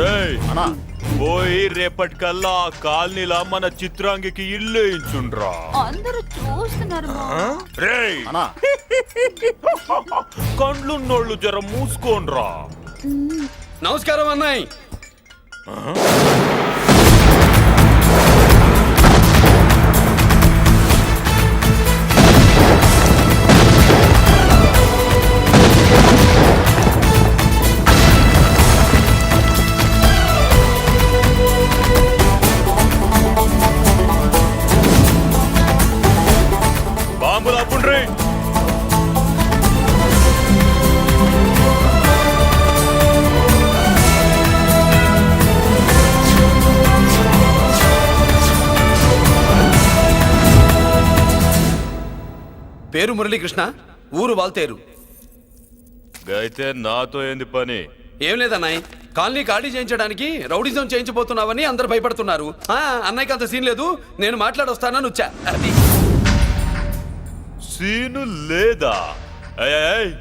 రేయ్ అన్నా. పోయి రేపటికల్లా ఆ కాలనీలా మన చిత్రాంగికి ఇల్లు ఇచ్చుండ్రా అందరూ చూస్తున్నారు మా. రేయ్. అన్నా. కండ్లున్నోళ్ళు జర మూసుకోండ్రా. నమస్కారం అన్నాయ్ పేరు మురళీకృష్ణ ఊరు వాల్తేరు. అయితే నాతో ఏంది పని? ఏం లేదన్నాయ్ కాలనీ ఖాళీ చేయించడానికి రౌడిజం చేయించబోతున్నావని అందరు భయపడుతున్నారు. ఆ, అన్నయ్యకి అంత సీన్ లేదు. నేను మాట్లాడొస్తానని వచ్చా. అది. సీను లేదా? ఏయ్, ఏయ్,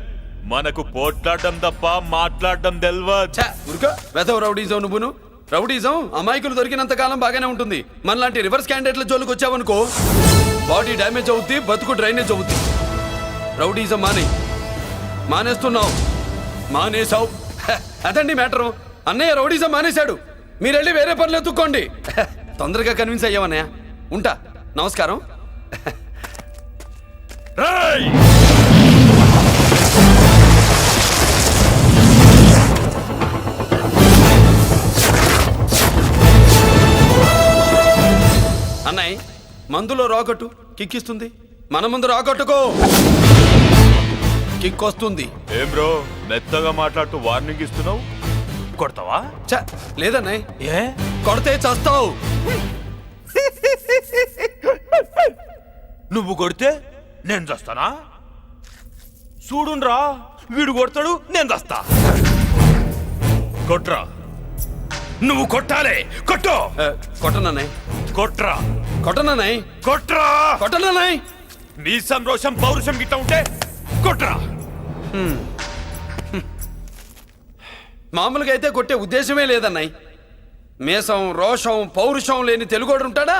మనకు పోట్లాడడం తప్ప మాట్లాడడం తెల్వా ఛా, ఊరుకో. వెధవ రౌడీజం నువ్వును. రౌడీజం అమాయకులు దొరికినంత కాలం బాగానే ఉంటుంది. మనలాంటి రివర్స్ క్యాండిడేట్ల జోలికి వచ్చావనుకో బాడీ డ్యామేజ్ అవుద్ది బతుకు డ్రైనేజ్ అవుద్ది. రౌడీజం మానే. మానేస్తున్నావు. మానేసావు అదండి మ్యాటరు. అన్నయ్య రౌడీజం మానేశాడు. మీరెళ్ళి వేరే పనులు ఎత్తుక్కోండి. తొందరగా కన్విన్స్ అయ్యావన్నయ్య. ఉంటా. నమస్కారం. రాయ్! మందులో రాకట్టు కిక్కిస్తుంది. మన ముందు రాకట్టుకో. కిక్ వస్తుంది ఏం బ్రో మెత్తగా మాట్లాడుతూ వార్నింగ్ ఇస్తున్నావు? కొడతావా? ఛ, లేదన్నయ్య. ఏ? కొడితే చస్తావు. నువ్వు కొడితే నేను చస్తానా? చూడుండ్రా వీడు కొడతాడు నేను చస్తా. కొట్రా. నువ్వు కొట్టాలి. కొట్టు. కొట్టనన్నయ్ కొట్రా. కొట్టనన్నయ్ కొట్రా! కొట్టనన్నయ్ నీ సంతోషం పౌరుషం గిట్ట ఉంటే కొట్రా! మామూలుగా అయితే కొట్టే ఉద్దేశమే లేదన్నయ్ మేషం రోషం పౌరుషం లేని తెలుగోడు ఉంటాడా?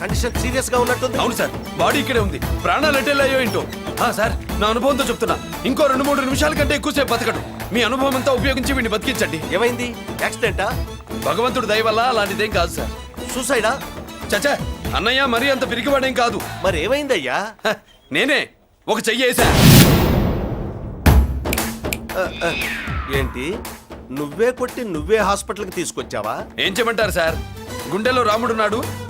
కండిషన్ సీరియస్గా ఉన్నట్టుంది. అవును సార్ బాడీ ఇక్కడే ఉంది. ప్రాణాలు ఎట్టేలా అయ్యో ఏంటో. ఆ, సార్ నా అనుభవంతో చెప్తున్నా. ఇంకో రెండు మూడు నిమిషాల కంటే ఎక్కువసేపు బతకడు. మీ అనుభవం అంతా ఉపయోగించి వీడిని బతికించండి. ఏమైంది? యాక్సిడెంటా భగవంతుడు దయ వల్ల అలాంటిదేం కాదు సార్. సూసైడా చచ్చా అన్నయ్య మరీ అంత పిరికివాడేం కాదు. మరి ఏమైందయ్యా? హ, నేనే ఒక చెయ్యేసా ఏంటి? నువ్వే కొట్టి నువ్వే హాస్పిటల్కి తీసుకొచ్చావా? ఏం చేయమంటారు సార్? గుండెలో రాముడున్నాడు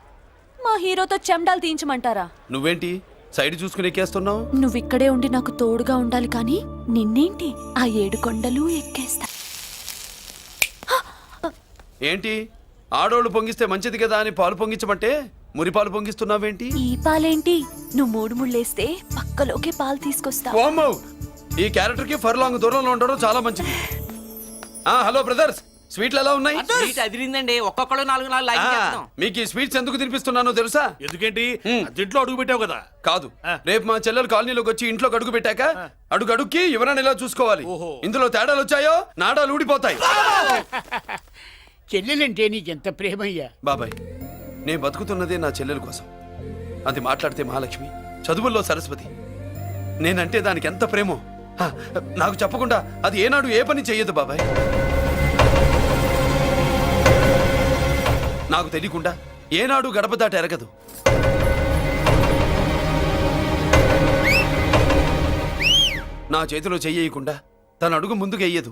మా హీరోతో చెండాలు తీయించమంటారా? నువ్వేంటి? సైడ్ చూసుకుని ఎక్కేస్తున్నావు? నువ్వు ఇక్కడే ఉండి నాకు తోడుగా ఉండాలి కానీ నిన్నేంటి? ఆ ఏడు కొండలు ఎక్కేస్తా. ఏంటి? ఆడోళ్ళు పొంగిస్తే మంచిది కదా అని పాలు పొంగించమంటే మురి పాలు పొంగిస్తున్నావేంటి? ఈ పాలేంటి? నువ్వు మూడు ముళ్ళేస్తే పక్కలోకే పాలు తీసుకొస్తా. వామ్మో! ఈ క్యారెక్టర్కి ఫర్ లాంగ్ దూరంలో ఉండడం చాలా మంచిది. ఆ హలో బ్రదర్స్! స్వీట్లు ఎలా ఉన్నాయి సీట్ అదిరిందండి. ఒక్కొక్కడు నాలుగు నాలుగు లైక్ చేస్తాం. మీకు ఈ స్వీట్స్ ఎందుకు తినిపిస్తున్నానో తెలుసా? ఎందుకేంటి. దీంట్లో అడుగు పెట్టావు కదా. కాదు. రేపు మా చెల్లెలు కాలనీలోకి వచ్చి ఇంట్లో అడుగు పెట్టాక అడుగు అడుక్కి ఎవరైనా ఇలా చూసుకోవాలి. ఇందులో తేడాలు వచ్చాయో నాడాలు ఊడిపోతాయి. చెల్లెలంటే నీకెంత ప్రేమయ్యా? బాబాయ్ నేను బతుకుతున్నదే నా చెల్లెల కోసం. అది మాట్లాడితే మహాలక్ష్మి చదువుల్లో సరస్వతి. నేనంటే దానికి ఎంత ప్రేమో? నాకు చెప్పకుండా అది ఏనాడు ఏ పని చెయ్యదు బాబాయ్. నాకు తెలియకుండా ఏనాడు గడప దాట ఎరగదు. నా చేతిలో చెయ్యకుండా తన అడుగు ముందుకు వెయ్యదు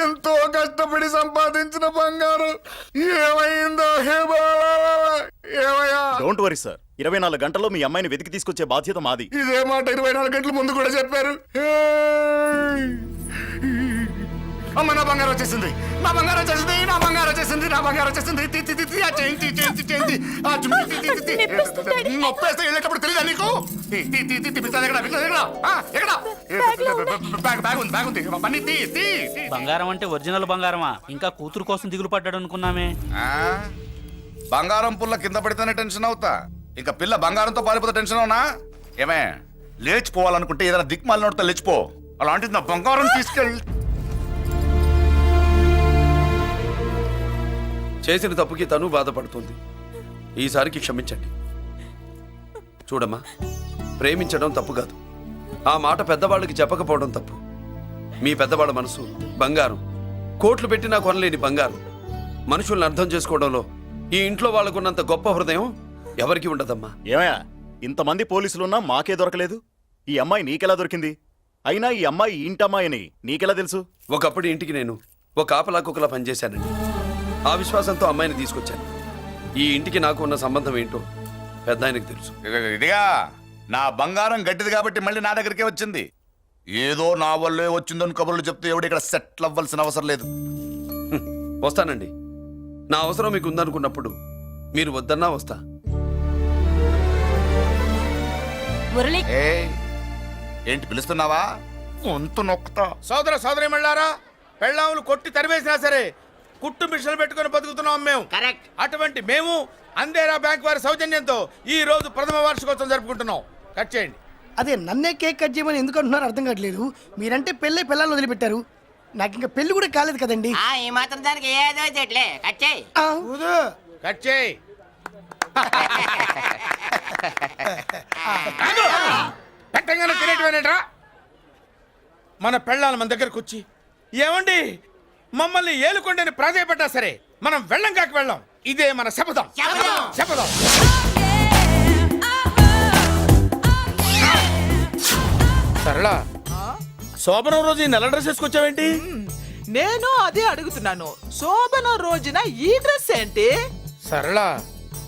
ఎంతో కష్టపడి సంపాదించిన బంగారం ఏమైందో హే! ఏమయ్యా డోంట్ వరీ సార్ ఇరవై నాలుగు గంటల్లో మీ అమ్మాయిని వెతికి తీసుకొచ్చే బాధ్యత మాది ఇదే మాట ఇరవై నాలుగు గంటల ముందు కూడా చెప్పారు! అమ్మ నా బంగారం వచ్చేసింది నా బంగారం వచ్చేసింది నా బంగారం వచ్చేసింది నా బంగారం వచ్చేసింది తి, తి, తి, తి, ఆ చేయించి చేయించి చేయించి ఆ చుమ్మి, తి, తి, తి, తి. నొప్పేస్తే వెళ్ళేటప్పుడు తెలియదా నీకు తి, తి, తి, తి, తి, పిస్తాది ఎక్కడ పిస్తాది ఎక్కడ ఆ, ఎక్కడ బ్యాగ్ బ్యాగ్ ఉంది బ్యాగ్ ఉంది పని తీ తీ తీ. బంగారం అంటే ఒరిజినల్ బంగారమా ఇంకా కూతురు కోసం దిగులు పడ్డాడు అనుకున్నామే ఆ? బంగారం పుల్ల కింద పడితేనే టెన్షన్ అవుతా ఇంకా పిల్ల బంగారంతో పారిపోతే టెన్షన్ అవునా ఏమే లేచిపోవాలనుకుంటే ఏదైనా దిక్మాలిన నోడితే లేచిపో అలాంటిది నా బంగారం తీసుకెళ్ళి చేసిన తప్పుకి తను బాధపడుతుంది. ఈసారికి క్షమించండి. చూడమ్మా ప్రేమించడం తప్పు కాదు. ఆ మాట పెద్దవాళ్ళకి చెప్పకపోవడం తప్పు. మీ పెద్దవాళ్ళ మనసు బంగారం. కోట్లు పెట్టినా కొనలేని బంగారం. మనుషుల్ని అర్థం చేసుకోవడంలో ఈ ఇంట్లో వాళ్ళకున్నంత గొప్ప హృదయం ఎవరికి ఉండదమ్మా. ఏమయ్యా ఇంతమంది పోలీసులున్నా మాకే దొరకలేదు. ఈ అమ్మాయి నీకెలా దొరికింది? అయినా ఈ అమ్మాయి ఇంటమ్మాయి అని నీకెలా తెలుసు? ఒకప్పుడు ఇంటికి నేను ఒక ఆపలా కుక్కలా పనిచేశానండి. ఆ విశ్వాసంతో అమ్మాయిని తీసుకొచ్చాను. ఈ ఇంటికి నాకు ఉన్న సంబంధం ఏంటో పెద్ద ఆయనకు తెలుసు. ఇదిగో, ఇదిగా నా బంగారం గట్టిది కాబట్టి మళ్ళీ నా దగ్గరికే వచ్చింది. ఏదో నా వల్లే వచ్చిందని కబుర్లు చెప్తే ఎవడు ఇక్కడ సెటిల్ అవ్వాల్సిన అవసరం లేదు. హ్మ్, వస్తానండి. నా అవసరం మీకు ఉందనుకున్నప్పుడు మీరు వద్దన్నా వస్తా. మురళి. ఏ ఏంటి పిలుస్తున్నావా? వంతు నొక్కుతా. సోదర సోదరి మళ్ళారా పెళ్ళాములు కొట్టి తరివేసినా సరే కుట్టు మిషన్లు పెట్టుకొని బతుకుతున్నాం మేము. కరెక్ట్. అటువంటి మేము అందేరా బ్యాంక్ వారి సౌజన్యంతో ఈ రోజు ప్రథమ వార్షికోత్సవం జరుపుకుంటున్నాం. కట్ చేయండి. అదే నన్నే కేక్ కట్ చేయమని ఎందుకు అంటున్నారో? అర్థం కావట్లేదు. మీరంటే పెళ్ళే పిల్లల్ని వదిలిపెట్టారు. నాకు ఇంకా పెళ్ళి కూడా కాలేదు కదండి. ఈ మాత్రం దానికి ఏదో చెట్లే. కచ్చాయి ఆ, కట్ చేయి. పెట్టంగానే తినేటివేనేట్రా? మన పెళ్ళాలి మన దగ్గరకు వచ్చి ఏమండి? మమ్మల్ని ఏలుకొండని ప్రాధాయపడ్డా సరే మనం వెళ్ళం కాక వెళ్ళం. ఇదే మన శపథం. శపథం. సరళ శోభనం రోజు ఈ నెల డ్రెస్ వేసుకొచ్చావేంటి? నేను అదే అడుగుతున్నాను. శోభన రోజున ఈ డ్రెస్ ఏంటి? సరళ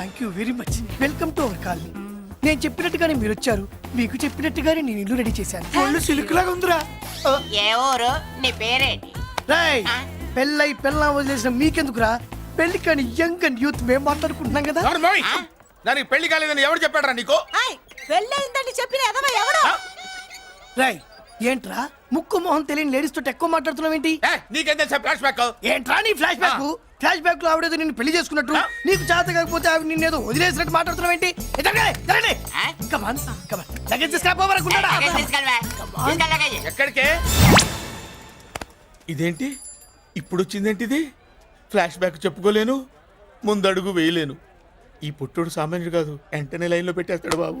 Thank you very much welcome to our colony నేను చెప్పినట్టుగానే మీరు వచ్చారు మీకు చెప్పినట్టుగానే నేను ఇల్లు రెడీ చేశాను. ఒళ్ళు సిల్క్ లాగా ఉందిరా. ఏ ఊరు? నీ పేరేంటి? రేయ్ పెళ్ళై పెళ్ళ వదిలేసిన మీకెందుకురా? పెళ్ళి కాని యంగ్ అండ్ యూత్ మేము మాట్లాడుకుంటున్నాం కదా. ఎవరు? దానికి పెళ్ళి కాలేదని ఎవరు చెప్పాడరా నీకు? పెళ్ళయిందని చెప్పిన ఎదవ ఎవడు? రాయ్ ఏంట్రా? ముక్కు మొహం తెలియని లేడీస్ తోటి ఎక్కువ మాట్లాడుతున్నావు ఏంటి ఏ, నీకేం తెలుసా ఫ్లాష్ బ్యాక్ ఏంట్రా నీ ఫ్లాష్ బ్యాక్ ఫ్లాష్ బ్యాక్లో ఆవిడేదో నిన్ను పెళ్ళి చేసుకున్నట్టు. నీకు చేత కాకపోతే ఆవిడ నిన్నేదో వదిలేసినట్టు మాట్లాడుతున్నావు ఏంటి? ఆ? Come on come on luggage తీసుకురాపోవరకుంటాడా luggage తీసుకెళ్ళవా. తీసుకెళ్ళ లగేజ్ ఎక్కడికే? ఇదేంటి? ఇప్పుడు వచ్చిందేంటి ఇది? ఫ్లాష్ బ్యాక్ చెప్పుకోలేను ముందడుగు వేయలేను. ఈ పుట్టుడు సామాన్యుడు కాదు వెంటనే లైన్లో పెట్టేస్తాడు బాబు.